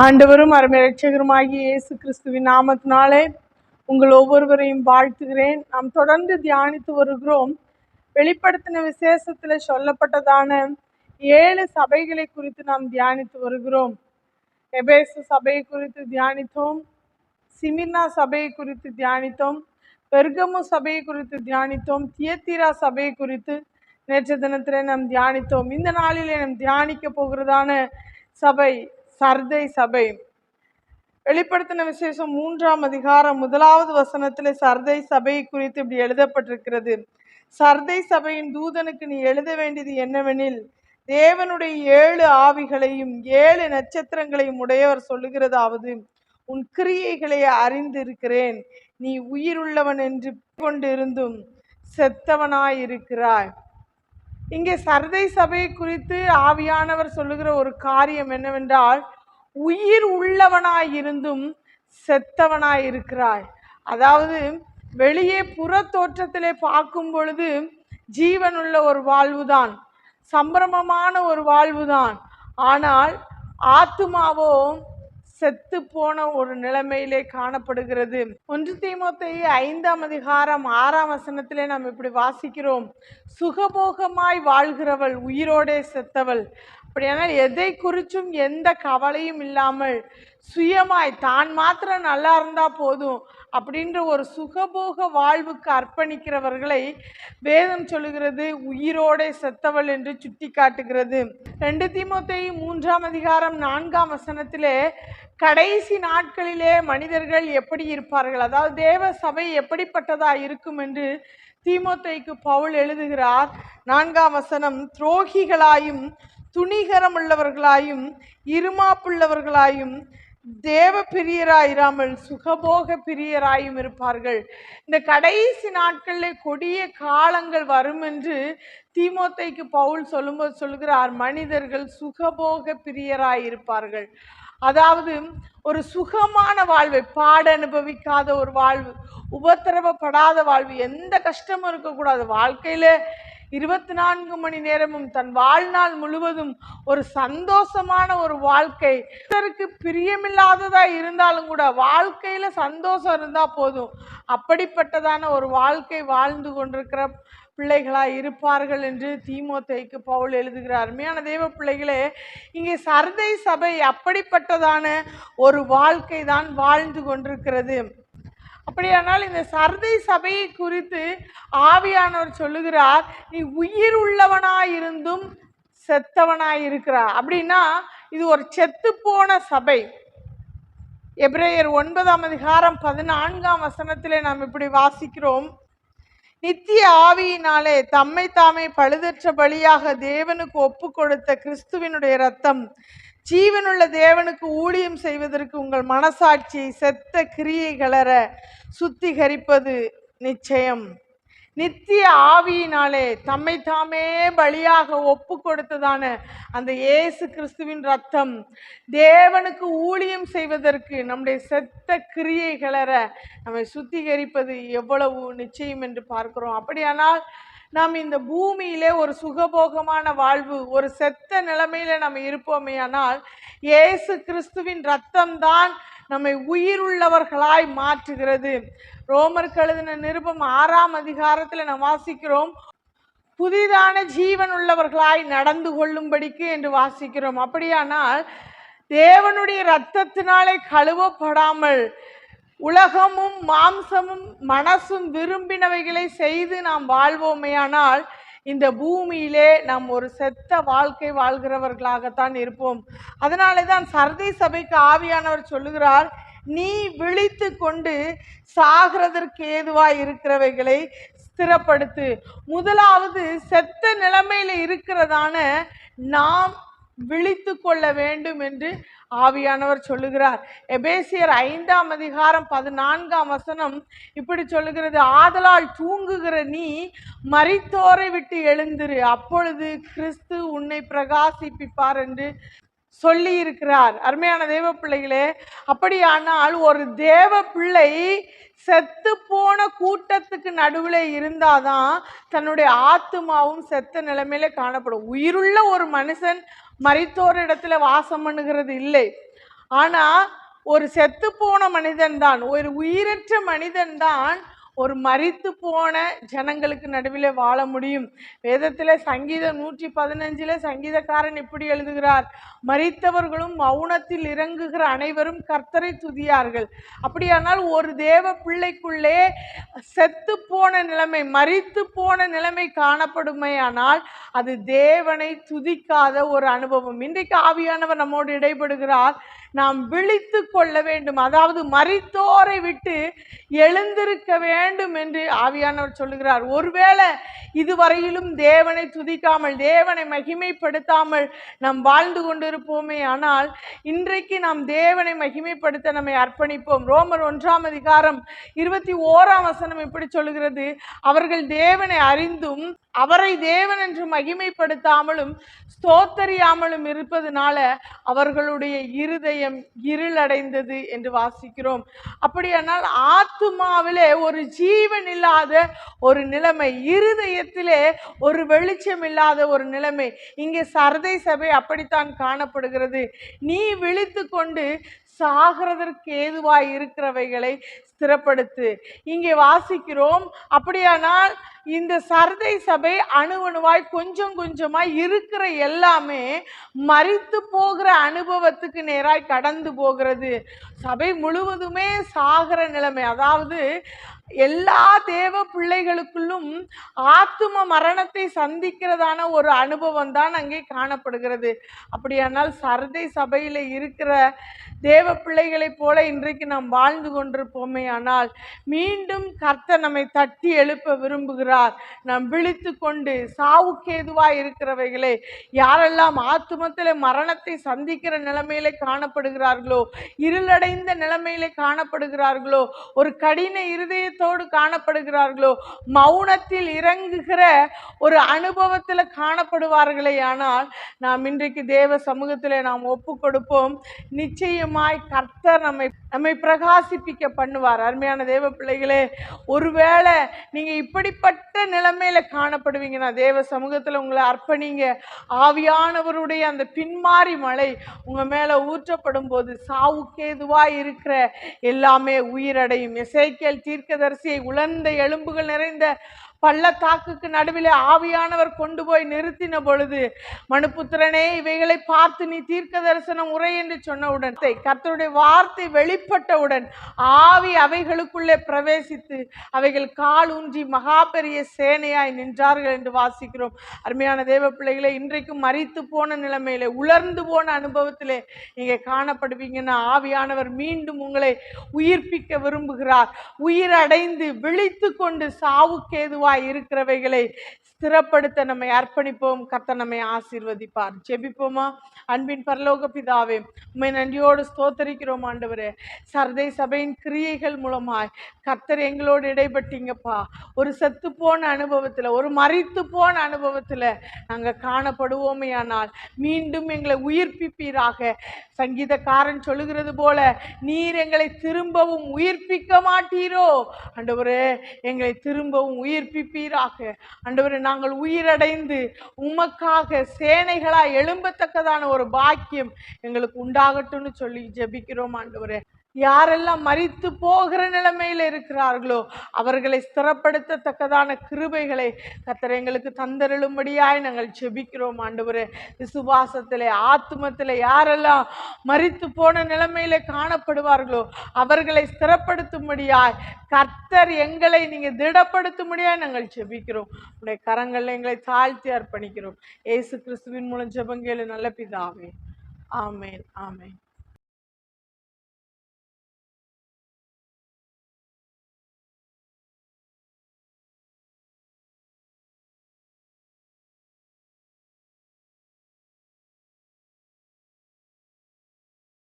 ஆண்டவரும் அருமை ரட்சகருமாகிய இயேசு கிறிஸ்துவின் நாமத்தினாலே உங்கள் ஒவ்வொருவரையும் வாழ்த்துகிறேன். நாம் தொடர்ந்து தியானித்து வருகிறோம். வெளிப்படுத்தின விசேஷத்தில் சொல்லப்பட்டதான ஏழு சபைகளை குறித்து நாம் தியானித்து வருகிறோம். எபேசு சபையை குறித்து தியானித்தோம். சிமிர்னா சபையை குறித்து தியானித்தோம். பெர்கமு சபையை குறித்து தியானித்தோம். தியத்திரா சபையை குறித்து நேற்று தினத்தில் நாம் தியானித்தோம். இந்த நாளிலே நாம் தியானிக்க போகிறதான சபை சர்தை சபை. வெளிப்படுத்தின விசேஷம் மூன்றாம் அதிகாரம் முதலாவது வசனத்தில் சர்தை சபை குறித்து இப்படி எழுதப்பட்டிருக்கிறது. சர்தை சபையின் தூதனுக்கு நீ எழுத வேண்டியது என்னவெனில் தேவனுடைய ஏழு ஆவிகளையும் ஏழு நட்சத்திரங்களையும் உடையவர் சொல்லுகிறதாவது உன் கிரியைகளை அறிந்திருக்கிறேன். நீ உயிருள்ளவன் என்று கொண்டிருந்தும் செத்தவனாயிருக்கிறாய். இங்கே சர்தை சபை குறித்து ஆவியானவர் சொல்லுகிற ஒரு காரியம் என்னவென்றால் உயிர் உள்ளவனாயிருந்தும் செத்தவனாயிருக்கிறாய். அதாவது வெளியே புற தோற்றத்திலே பார்க்கும் பொழுது ஜீவனுள்ள ஒரு வாழ்வுதான். சம்பிரமமான ஒரு வாழ்வுதான். ஆனால் ஆத்துமாவோ செத்து போன ஒரு நிலைமையிலே காணப்படுகிறது. ஒன்று தீமோத்தை ஐந்தாம் அதிகாரம் ஆறாம் வசனத்திலே நாம் இப்படி வாசிக்கிறோம். சுகபோகமாய் வாழ்கிறவள் உயிரோடே செத்தவள். அப்படியானால் எதை குறிச்சும் எந்த கவலையும் இல்லாமல் சுயமாய் தான் மாத்திரம் நல்லா இருந்தால் போதும் அப்படின்ற ஒரு சுகபோக வாழ்வுக்கு அர்ப்பணிக்கிறவர்களை வேதம் சொல்லுகிறது உயிரோடே செத்தவள் என்று சுட்டி காட்டுகிறது ரெண்டு தீமோத்தை மூன்றாம் அதிகாரம் நான்காம் வசனத்திலே கடைசி நாட்களிலே மனிதர்கள் எப்படி இருப்பார்கள்? அதாவது தேவ சபை எப்படிப்பட்டதா இருக்கும் என்று தீமோத்தைக்கு பவுல் எழுதுகிறார். நான்காம் வசனம் துரோகிகளாயும் துணிகரமுள்ளவர்களாயும் இருமாப்புள்ளவர்களாயும் தேவ பிரியராயிராமல் சுகபோக பிரியராயும் இருப்பார்கள். இந்த கடைசி நாட்களில் கொடிய காலங்கள் வரும் என்று தீமோத்தைக்கு பவுல் சொல்லும்போது சொல்கிறார் மனிதர்கள் சுகபோக பிரியராயிருப்பார்கள் அதாவது ஒரு சுகமான வாழ்வை பாட அனுபவிக்காத ஒரு வாழ்வு உபத்திரவப்படாத வாழ்வு எந்த கஷ்டமும் இருக்கக்கூடாது. வாழ்க்கையில இருபத்தி நான்கு மணி நேரமும் தன் வாழ்நாள் முழுவதும் ஒரு சந்தோஷமான ஒரு வாழ்க்கை. இவருக்கு பிரியமில்லாததா இருந்தாலும் கூட வாழ்க்கையில சந்தோஷம் இருந்தா போதும். அப்படிப்பட்டதான ஒரு வாழ்க்கை வாழ்ந்து கொண்டிருக்கிற பிள்ளைகளாக இருப்பார்கள் என்று தீமோத்தேக்கு பவுல் எழுதுகிறார். அருமையான தெய்வ பிள்ளைகளே இங்கே சர்தை சபை அப்படிப்பட்டதான ஒரு வாழ்க்கை தான் வாழ்ந்து கொண்டிருக்கிறது. அப்படியானால் இந்த சர்தை சபையை குறித்து ஆவியானவர் சொல்லுகிறார் நீ உயிர் உள்ளவனாயிருந்தும் செத்தவனாய் இருக்கிறார் அப்படின்னா இது ஒரு செத்து போன சபை. எப்ரேயர் ஒன்பதாம் அதிகாரம் பதினான்காம் வசனத்திலே நாம் இப்படி வாசிக்கிறோம் நித்திய ஆவியினாலே தம்மை தாமே பழுதற்ற பலியாக தேவனுக்கு ஒப்பு கொடுத்த கிறிஸ்துவினுடைய ரத்தம் ஜீவனுள்ள தேவனுக்கு ஊழியம் செய்வதற்கு உங்கள் மனசாட்சியை செத்த கிரியைகளற சுத்திகரிப்பது நிச்சயம். நித்திய ஆவியினாலே தம்மை தாமே பலியாக ஒப்பு கொடுத்ததான அந்த இயேசு கிறிஸ்துவின் ரத்தம் தேவனுக்கு ஊழியம் செய்வதற்கு நம்முடைய செத்த கிரியைகளற நம்மை சுத்திகரிப்பது எவ்வளவு நிச்சயம் என்று பார்க்கிறோம். அப்படியானால் நாம் இந்த பூமியிலே ஒரு சுகபோகமான வாழ்வு ஒரு செத்த நிலைமையில நம்ம இருப்போமே ஆனால் இயேசு கிறிஸ்துவின் ரத்தம் தான் நம்மை உயிருள்ளவர்களாய் மாற்றுகிறது. ரோமர் கழுதின நிருபம் ஆறாம் அதிகாரத்தில் நாம் வாசிக்கிறோம் புதிதான ஜீவன் உள்ளவர்களாய் நடந்து கொள்ளும்படிக்கு என்று வாசிக்கிறோம். அப்படியானால் தேவனுடைய இரத்தத்தினாலே கழுவப்படாமல் உலகமும் மாம்சமும் மனசும் விரும்பினவைகளை செய்து நாம் வாழ்வோமேயானால் இந்த பூமியிலே நாம் ஒரு செத்த வாழ்க்கை வாழ்கிறவர்களாகத்தான் இருப்போம். அதனாலே தான் சர்தை சபைக்கு ஆவியானவர் சொல்லுகிறார் நீ விழித்து கொண்டு சாகிறதற்கு ஏதுவாய் இருக்கிறவைகளை ஸ்திரப்படுத்து. முதலாவது செத்த நிலைமையில் இருக்கிறதான நாம் விழித்து கொள்ள வேண்டும் என்று ஆவியானவர் சொல்லுகிறார். எபேசியர் ஐந்தாம் அதிகாரம் பதினான்காம் வசனம் இப்படி சொல்லுகிறது. ஆதலால் தூங்குகிற நீ மறித்தோரை விட்டு எழுந்திரு. அப்பொழுது கிறிஸ்து உன்னை பிரகாசிப்பிப்பார் என்று சொல்லி இருக்கிறார் அருமையான தேவ பிள்ளைகளே அப்படியானால் ஒரு தேவ பிள்ளை செத்து போன கூட்டத்துக்கு நடுவில் இருந்தாதான் தன்னுடைய ஆத்துமாவும் செத்த நிலைமையில காணப்படும். உயிருள்ள ஒரு மனுஷன் மரித்தோர் இடத்துல வாசம் பண்ணுகிறது இல்லை. ஆனால் ஒரு செத்து போன மனிதன் தான் ஒரு உயிரற்ற மனிதன் தான் ஒரு மறித்து போன ஜனங்களுக்கு நடுவில் வாழ முடியும். வேதத்தில் சங்கீதம் நூற்றி பதினஞ்சில் சங்கீதக்காரன் இப்படி எழுதுகிறார் மறித்தவர்களும் மௌனத்தில் இறங்குகிற அனைவரும் கர்த்தரை துதியார்கள். அப்படியானால் ஒரு தேவ பிள்ளைக்குள்ளே செத்து போன நிலைமை மறித்து போன நிலைமை காணப்படுமையானால் அது தேவனை துதிக்காத ஒரு அனுபவம். இன்றைக்கு ஆவியானவர் நம்மோடு இடைபடுகிறார். நாம் விழித்து கொள்ள வேண்டும். அதாவது மறித்தோரை விட்டு எழுந்திருக்க வேண்டும் என்று ஆவியானவர் சொல்லுகிறார். ஒருவேளை இதுவரையிலும் தேவனை துதிக்காமல் தேவனை மகிமைப்படுத்தாமல் நாம் வாழ்ந்து கொண்டிருப்போமே ஆனால் இன்றைக்கு நாம் தேவனை மகிமைப்படுத்த நம்மை அர்ப்பணிப்போம். ரோமர் ஒன்றாம் அதிகாரம் இருபத்தி ஓராம் வசனம் இப்படி சொல்லுகிறது. அவர்கள் தேவனை அறிந்தும் அவரை தேவன் என்று மகிமைப்படுத்தாமலும் ஸ்தோத்தரியாமலும் இருப்பதனால அவர்களுடைய இருதயம் இருளடைந்தது என்று வாசிக்கிறோம். அப்படியானால் ஆத்துமாவிலே ஒரு ஜீவன் இல்லாத ஒரு நிலைமை இருதயத்திலே ஒரு வெளிச்சம் இல்லாத ஒரு நிலைமை இங்கே சரதை சபை அப்படித்தான் காணப்படுகிறது. நீ விழித்து கொண்டு சாகிறதற்கு ஏதுவாய் இருக்கிறவைகளை ஸ்திரப்படுத்து. இங்கே வாசிக்கிறோம் அப்படியானால் இந்த சரதை சபை அணு அணுவாய் கொஞ்சம் கொஞ்சமாய் இருக்கிற எல்லாமே மறித்து போகிற அனுபவத்துக்கு நேராய் கடந்து போகிறது. சபை முழுவதுமே சாகிற நிலைமை அதாவது எல்லா தேவ பிள்ளைகளுக்குள்ளும் ஆத்தும மரணத்தை சந்திக்கிறதான ஒரு அனுபவம் தான் அங்கே காணப்படுகிறது. அப்படியானால் சரதை சபையில் இருக்கிற தேவ பிள்ளைகளைப் போல இன்றைக்கு நாம் வாழ்ந்து கொண்டிருப்போமே ஆனால் மீண்டும் கர்த்தர் நம்மை தட்டி எழுப்ப விரும்புகிறார். நாம் விழித்து கொண்டு சாவுக்கேதுவாய் இருக்கிறவைகளே யாரெல்லாம் ஆத்துமத்தில் மரணத்தை சந்திக்கிற நிலைமையிலே காணப்படுகிறார்களோ இருளடைந்த நிலைமையில காணப்படுகிறார்களோ ஒரு கடின பயத்தோடு காணப்படுகிறார்களோ? மௌனத்தில் இறங்குகிற ஒரு அனுபவத்தில் காணப்படுவார்களே. ஆனால் நாம் இன்றைக்கு தேவ சமூகத்தில் நாம் ஒப்பு கொடுப்போம். நிச்சயமாய் கர்த்தர் நம்மை நம்மை பிரகாசிப்பிக்க பண்ணுவார். அருமையான தேவ பிள்ளைகளே ஒருவேளை நீங்கள் இப்படிப்பட்ட நிலைமையில் காணப்படுவீங்கன்னா தேவ சமூகத்தில் உங்களை அர்ப்பணிங்க. ஆவியானவருடைய அந்த பின்மாறி மழை உங்கள் மேலே ஊற்றப்படும் போது சாவுக்கேதுவாக இருக்கிற எல்லாமே உயிரடையும். எசேக்கியல் தீர்க்கதரிசியை உலர்ந்த எலும்புகள் நிறைந்த பள்ளத்தாக்குக்கு நடுவிலே ஆவியானவர் கொண்டு போய் நிறுத்தின பொழுது மனுப்புத்திரனே இவைகளை பார்த்து நீ தீர்க்க தரிசனம் உரை என்று சொன்னவுடன் கர்த்தருடைய வார்த்தை வெளிப்பட்டவுடன் ஆவி அவைகளுக்குள்ளே பிரவேசித்து அவைகள் கால் ஊன்றி மகா பெரிய சேனையாய் நின்றார்கள் என்று வாசிக்கிறோம். அருமையான தேவ பிள்ளைகளை இன்றைக்கும் மறித்து போன நிலைமையிலே உலர்ந்து போன அனுபவத்திலே நீங்கள் காணப்படுவீங்கன்னா ஆவியானவர் மீண்டும் உங்களை உயிர்ப்பிக்க விரும்புகிறார். உயிரடைந்து விழித்து கொண்டு இருக்கிறவைகளை ஸ்திரப்படுத்த நம்மை அர்ப்பணிப்போம். கர்த்த நம்மை ஆசீர்வதிப்பார். ஜெபிப்போமா? அன்பின் பரலோக பிதாவே உண்மை நன்றியோடு ஸ்தோத்தரிக்கிறோம் ஆண்டவரே. சர்தை சபையின் கிரியைகள் மூலமாய் கர்த்தர் எங்களோடு இடைப்பட்டீங்கப்பா. ஒரு செத்து போன அனுபவத்தில் ஒரு மறித்து போன அனுபவத்தில் நாங்கள் காணப்படுவோமே ஆனால் மீண்டும் எங்களை உயிர்ப்பிப்பீராக. சங்கீதக்காரன் சொல்லுகிறது போல நீர் எங்களை திரும்பவும் உயிர்ப்பிக்க மாட்டீரோ? ஆண்டவரே எங்களை திரும்பவும் உயிர்ப்பிப்பீராக ஆண்டவரே நாங்கள் உயிரடைந்து உமக்காக சேனைகளாக எழும்பத்தக்கதான ஒரு பாக்கியம் எங்களுக்கு உண்டாகட்டும்னு சொல்லி ஜெபிக்கிறோம் ஆண்டவரே. யாரெல்லாம் மறித்து போகிற நிலைமையில் இருக்கிறார்களோ அவர்களை ஸ்திரப்படுத்தத்தக்கதான கிருபைகளை கத்தர் எங்களுக்கு தந்தருளும்படியாய் நாங்கள் செபிக்கிறோம் ஆண்டவரே. விசுவாசத்தில் ஆத்மத்தில் யாரெல்லாம் மறித்து போன நிலைமையிலே காணப்படுவார்களோ அவர்களை ஸ்திரப்படுத்தும்படியாய் கர்த்தர் எங்களை நீங்கள் திடப்படுத்தும்படியாய் நாங்கள் செபிக்கிறோம் உடைய கரங்களில் எங்களை தாழ்த்தி அர்ப்பணிக்கிறோம். ஏசு கிறிஸ்துவின் மூலம் ஜபங்கேலு நல்ல பிதாவே. ஆமேன் ஆமேன்.